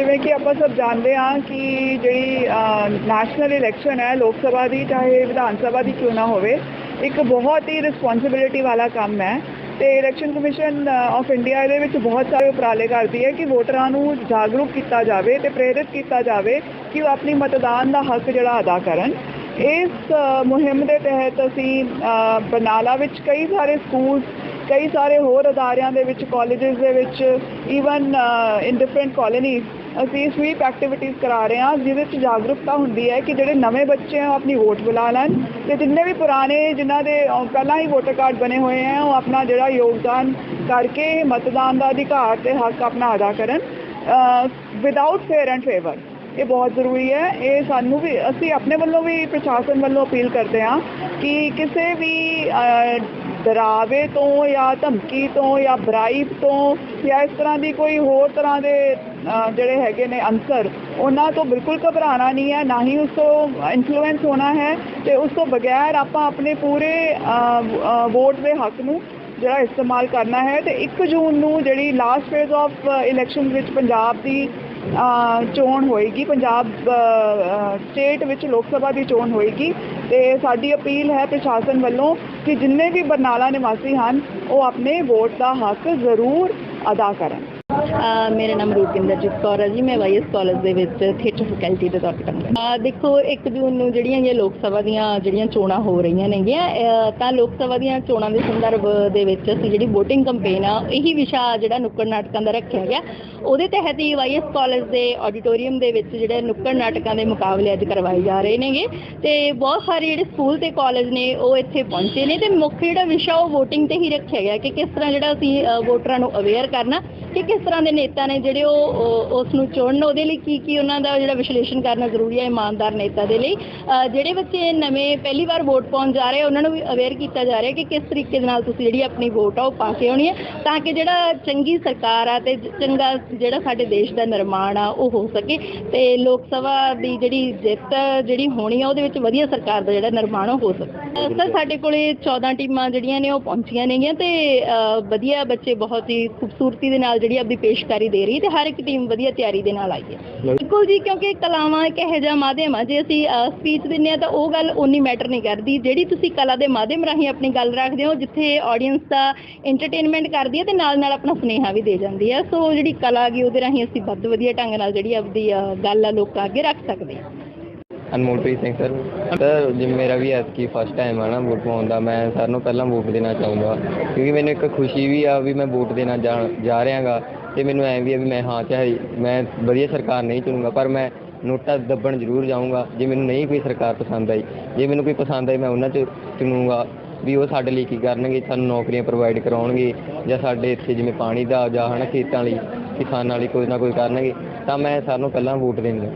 ਜਿਵੇਂ ਕਿ ਆਪਾਂ ਸਭ ਜਾਣਦੇ ਹਾਂ ਕਿ ਜਿਹੜੀ ਨੈਸ਼ਨਲ ਇਲੈਕਸ਼ਨ ਹੈ ਲੋਕ ਸਭਾ ਦੀ ਚਾਹੇ ਵਿਧਾਨ ਸਭਾ ਦੀ ਕਿਉਂ ਨਾ ਹੋਵੇ ਇੱਕ ਬਹੁਤ ਹੀ ਰਿਸਪੌਂਸਿਬਿਲਿਟੀ ਵਾਲਾ ਕੰਮ ਹੈ। ਤੇ ਇਲੈਕਸ਼ਨ ਕਮਿਸ਼ਨ ਆਫ ਇੰਡੀਆ ਇਹਦੇ ਵਿੱਚ ਬਹੁਤ ਸਾਰੇ ਉਪਰਾਲੇ ਕਰਦੀ ਹੈ ਕਿ ਵੋਟਰਾਂ ਨੂੰ ਜਾਗਰੂਕ ਕੀਤਾ ਜਾਵੇ ਤੇ ਪ੍ਰੇਰਿਤ ਕੀਤਾ ਜਾਵੇ ਕਿ ਉਹ ਆਪਣੀ ਮਤਦਾਨ ਦਾ ਹੱਕ ਜਿਹੜਾ ਅਦਾ ਕਰਨ। ਇਸ ਮੁਹਿੰਮ ਦੇ ਤਹਿਤ ਅਸੀਂ ਅ, ਬਰਨਾਲਾ ਵਿੱਚ ਕਈ ਸਾਰੇ ਸਕੂਲਸ ਕਈ ਸਾਰੇ ਹੋਰ ਅਦਾਰਿਆਂ ਦੇ ਵਿੱਚ ਕਾਲਜਸ ਦੇ ਵਿੱਚ ਈਵਨ ਇਨ ਡਿਫਰੈਂਟ ਕਾਲੋਨੀਜ਼ ਅਸੀਂ ਸਵੀਪ ਐਕਟੀਵਿਟੀਜ਼ ਕਰਾ ਰਹੇ ਹਾਂ ਜਿਹਦੇ ਵਿੱਚ ਜਾਗਰੂਕਤਾ ਹੁੰਦੀ ਹੈ ਕਿ ਜਿਹੜੇ ਨਵੇਂ ਬੱਚੇ ਆ ਉਹ ਆਪਣੀ ਵੋਟ ਬੁਲਾ ਲੈਣ ਤੇ ਜਿੰਨੇ ਵੀ ਪੁਰਾਣੇ ਜਿਨ੍ਹਾਂ ਦੇ ਪਹਿਲਾਂ ਹੀ ਵੋਟਰ ਕਾਰਡ ਬਣੇ ਹੋਏ ਆ ਉਹ ਆਪਣਾ ਜਿਹੜਾ ਯੋਗਦਾਨ ਕਰਕੇ ਮਤਦਾਨ ਦਾ ਅਧਿਕਾਰ ਤੇ ਹੱਕ ਆਪਣਾ ਅਦਾ ਕਰਨ ਵਿਦਆਊਟ ਫੇਅਰ ਐਂਡ ਫੇਵਰ ਇਹ ਬਹੁਤ ਜ਼ਰੂਰੀ ਹੈ। ਇਹ ਸਾਨੂੰ ਵੀ ਅਸੀਂ ਆਪਣੇ ਵੱਲੋਂ ਵੀ ਪ੍ਰਸ਼ਾਸਨ ਵੱਲੋਂ ਅਪੀਲ ਕਰਦੇ ਹਾਂ ਕਿ ਕਿਸੇ ਵੀ ਅ, ਡਰਾਵੇ ਤੋਂ ਜਾਂ ਧਮਕੀ ਤੋਂ ਜਾਂ ਬ੍ਰਾਈਬ ਤੋਂ ਜਾਂ ਇਸ ਤਰ੍ਹਾਂ ਦੀ ਕੋਈ ਹੋਰ ਤਰ੍ਹਾਂ ਦੇ ਜਿਹੜੇ ਹੈਗੇ ਨੇ ਅੰਸਰ ਉਹਨਾਂ ਤੋਂ ਬਿਲਕੁਲ ਘਬਰਾਉਣਾ ਨਹੀਂ ਹੈ, ਨਾ ਹੀ ਉਸ ਤੋਂ ਇਨਫਲੂਐਂਸ ਹੋਣਾ ਹੈ ਤੇ ਉਸ ਤੋਂ ਬਗੈਰ ਆਪਾਂ ਆਪਣੇ ਪੂਰੇ ਵੋਟ ਦੇ ਹੱਕ ਨੂੰ ਜਿਹੜਾ ਇਸਤੇਮਾਲ ਕਰਨਾ ਹੈ ਤੇ 1 ਜੂਨ ਨੂੰ ਜਿਹੜੀ ਲਾਸਟ ਫੇਜ਼ ਆਫ ਇਲੈਕਸ਼ਨ ਵਿੱਚ ਪੰਜਾਬ ਦੀ ਚੋਣ ਹੋਏਗੀ, ਪੰਜਾਬ ਸਟੇਟ ਵਿੱਚ ਲੋਕ ਸਭਾ ਦੀ ਚੋਣ ਹੋਏਗੀ ਤੇ ਸਾਡੀ ਅਪੀਲ ਹੈ ਪ੍ਰਸ਼ਾਸਨ ਵੱਲੋਂ ਕਿ ਜਿੰਨੇ ਵੀ ਬਰਨਾਲਾ ਨਿਵਾਸੀ ਹਨ, ਉਹ ਆਪਣੇ ਵੋਟ ਦਾ ਹੱਕ ਜ਼ਰੂਰ ਅਦਾ ਕਰਨ। ਮੇਰਾ ਨਾਮ ਰੂਪਿੰਦਰਜੀਤ ਕੌਰ ਹੈ ਜੀ, ਮੈਂ ਵਾਈਐਸ ਕਾਲਜ ਦੇ ਵਿੱਚ ਥੀਏਟਰ ਫੈਕਲਟੀ ਦੇ ਤੌਰ ਤੇ ਕੰਮ ਕਰਦੀ ਹਾਂ। ਦੇਖੋ 1 ਜੂਨ ਨੂੰ ਜਿਹੜੀਆਂ ਇਹ ਲੋਕ ਸਭਾ ਦੀਆਂ ਜਿਹੜੀਆਂ ਚੋਣਾਂ ਹੋ ਰਹੀਆਂ ਨੇਗੀਆਂ ਤਾਂ ਲੋਕ ਸਭਾ ਦੀਆਂ ਚੋਣਾਂ ਦੇ ਸੰਦਰਭ ਦੇ ਵਿੱਚ ਅਸੀਂ ਜਿਹੜੀ VOTING ਕੈਂਪੇਨ ਆ, ਇਹੀ ਵਿਸ਼ਾ ਜਿਹੜਾ ਨੁੱਕੜ ਨਾਟਕਾਂ ਦਾ ਰੱਖਿਆ ਗਿਆ। ਉਹਦੇ ਤਹਿਤ ਹੀ ਵਾਈਐਸ ਕਾਲਜ ਦੇ ਆਡੀਟੋਰੀਅਮ ਦੇ ਵਿੱਚ ਜਿਹੜੇ ਨੁੱਕੜ ਨਾਟਕਾਂ ਦੇ ਮੁਕਾਬਲੇ ਅੱਜ ਕਰਵਾਏ ਜਾ ਰਹੇ ਨੇਗੇ। ਤੇ ਬਹੁਤ ਸਾਰੇ ਜਿਹੜੇ ਸਕੂਲ ਤੇ ਕਾਲਜ ਨੇ, ਉਹ ਇੱਥੇ ਪਹੁੰਚੇ ਨੇ ਤੇ ਮੁੱਖ ਜਿਹੜਾ ਵਿਸ਼ਾ ਉਹ VOTING ਤੇ ਹੀ ਰੱਖਿਆ ਗਿਆ ਕਿ ਕਿਸ ਤਰ੍ਹਾਂ ਜਿਹੜਾ ਅਸੀਂ ਵੋਟਰਾਂ ਨੂੰ ਅਵੇਅਰ ਕਰਨਾ ਕਿ ਕਿਸ ਤਰ੍ਹਾਂ ਦੇ ਨੇਤਾ ਨੇ ਜਿਹੜੇ ਉਹ ਉਸ ਨੂੰ ਚੁਣਨ? ਉਹਦੇ ਲਈ ਕੀ ਕੀ ਉਹਨਾਂ ਦਾ ਜਿਹੜਾ ਵਿਸ਼ਲੇਸ਼ਣ ਕਰਨਾ ਜ਼ਰੂਰੀ ਹੈ ਇਮਾਨਦਾਰ ਨੇਤਾ ਦੇ ਲਈ? ਜਿਹੜੇ ਬੱਚੇ ਨਵੇਂ ਪਹਿਲੀ ਵਾਰ ਵੋਟ ਪਾਉਣ ਜਾ ਰਹੇ ਉਹਨਾਂ ਨੂੰ ਵੀ ਅਵੇਅਰ ਕੀਤਾ ਜਾ ਰਿਹਾ ਕਿ ਕਿਸ ਤਰੀਕੇ ਦੇ ਨਾਲ ਤੁਸੀਂ ਜਿਹੜੀ ਆਪਣੀ ਵੋਟ ਆ ਉਹ ਪਾ ਕੇ ਆਉਣੀ ਹੈ ਤਾਂ ਕਿ ਜਿਹੜਾ ਚੰਗੀ ਸਰਕਾਰ ਆ ਤੇ ਚੰਗਾ ਜਿਹੜਾ ਸਾਡੇ ਦੇਸ਼ ਦਾ ਨਿਰਮਾਣ ਆ ਉਹ ਹੋ ਸਕੇ। ਤੇ ਲੋਕ ਸਭਾ ਦੀ ਜਿਹੜੀ ਜਿੱਤ ਜਿਹੜੀ ਹੋਣੀ ਆ ਉਹਦੇ ਵਿੱਚ ਵਧੀਆ ਸਰਕਾਰ ਦਾ ਜਿਹੜਾ ਨਿਰਮਾਣ ਹੋ ਸਕੇ। ਸਰ ਸਾਡੇ ਕੋਲੇ 14 ਟੀਮਾਂ ਜਿਹੜੀਆਂ ਨੇ ਉਹ ਪਹੁੰਚੀਆਂ ਨੇਗੀਆਂ ਤੇ ਵਧੀਆ ਬੱਚੇ ਬਹੁਤ ਹੀ ਖੂਬਸੂਰਤੀ ਦੇ ਨਾਲ ਜਿਹੜੀ ਆਪਦੀ ਪੇਸ਼ਕਾਰੀ ਦੇ ਰਹੀ ਤੇ ਹਰ ਇੱਕ ਟੀਮ ਵਧੀਆ ਤਿਆਰੀ ਦੇ ਨਾਲ ਆਈ ਹੈ। ਬਿਲਕੁਲ ਜੀ, ਕਿਉਂਕਿ ਕਲਾਵਾਂ ਇੱਕ ਇਹੋ ਜਿਹਾ ਮਾਧਿਅਮ ਆ, ਜੇ ਅਸੀਂ ਸਪੀਚ ਦਿੰਨੇ ਆ ਤਾਂ ਉਹ ਗੱਲ ਉਨੀ ਮੈਟਰ ਨਹੀਂ ਕਰਦੀ। ਜਿਹੜੀ ਤੁਸੀਂ ਕਲਾ ਦੇ ਮਾਧਿਅਮ ਰਾਹੀਂ ਆਪਣੀ ਗੱਲ ਰੱਖਦੇ ਹੋ, ਜਿੱਥੇ ਆਡੀਅנס ਦਾ ਐਂਟਰਟੇਨਮੈਂਟ ਕਰਦੀ ਹੈ ਤੇ ਨਾਲ ਨਾਲ ਆਪਣਾ ਸੁਨੇਹਾ ਵੀ ਦੇ ਜਾਂਦੀ ਹੈ। ਸੋ ਜਿਹੜੀ ਕਲਾ ਗਈ ਉਹਦੇ ਰਾਹੀਂ ਅਸੀਂ ਵੱਧ ਵਧੀਆ ਢੰਗ ਨਾਲ ਜਿਹੜੀ ਆਪਦੀ ਗੱਲ ਆ, ਲੋਕਾਂ ਅੱਗੇ ਰੱਖ ਸਕਦੇ ਹਾਂ। ਅਨਮੋਲਪ੍ਰੀਤ ਸਿੰਘ ਸਰ ਸਰ ਜਿਵੇਂ ਮੇਰਾ ਵੀ ਐਤਕੀ ਫਸਟ ਟਾਈਮ ਆ ਨਾ ਵੋਟ ਪਾਉਣ ਦਾ, ਮੈਂ ਸਰ ਨੂੰ ਪਹਿਲਾਂ ਵੋਟ ਦੇਣਾ ਚਾਹੂੰਗਾ। ਕਿਉਂਕਿ ਮੈਨੂੰ ਇੱਕ ਖੁਸ਼ੀ ਵੀ ਆ ਵੀ ਮੈਂ ਵੋਟ ਦੇਣਾ ਜਾ ਜਾ ਰਿਹਾਗਾ। ਤੇ ਮੈਨੂੰ ਐਂ ਵੀ ਆ ਵੀ ਮੈਂ ਹਾਂ ਚਾਹੇ ਮੈਂ ਵਧੀਆ ਸਰਕਾਰ ਨਹੀਂ ਚੁਣੂੰਗਾ, ਪਰ ਮੈਂ ਨੋਟਾ ਦੱਬਣ ਜ਼ਰੂਰ ਜਾਊਂਗਾ। ਜੇ ਮੈਨੂੰ ਨਹੀਂ ਕੋਈ ਸਰਕਾਰ ਪਸੰਦ ਆਈ, ਜੇ ਮੈਨੂੰ ਕੋਈ ਪਸੰਦ ਆਈ, ਮੈਂ ਉਹਨਾਂ 'ਚ ਚੁਣੂੰਗਾ ਵੀ ਉਹ ਸਾਡੇ ਲਈ ਕੀ ਕਰਨਗੇ, ਸਾਨੂੰ ਨੌਕਰੀਆਂ ਪ੍ਰੋਵਾਈਡ ਕਰਾਉਣਗੇ, ਜਾਂ ਸਾਡੇ ਇੱਥੇ ਜਿਵੇਂ ਪਾਣੀ ਦਾ ਜਾਂ ਹਨਾ ਖੇਤਾਂ ਲਈ ਕਿਸਾਨਾਂ ਲਈ ਕੋਈ ਨਾ ਕੋਈ ਕਰਨਗੇ, ਤਾਂ ਮੈਂ ਸਾਨੂੰ ਪਹਿਲਾਂ ਵੋਟ ਦੇਣੀ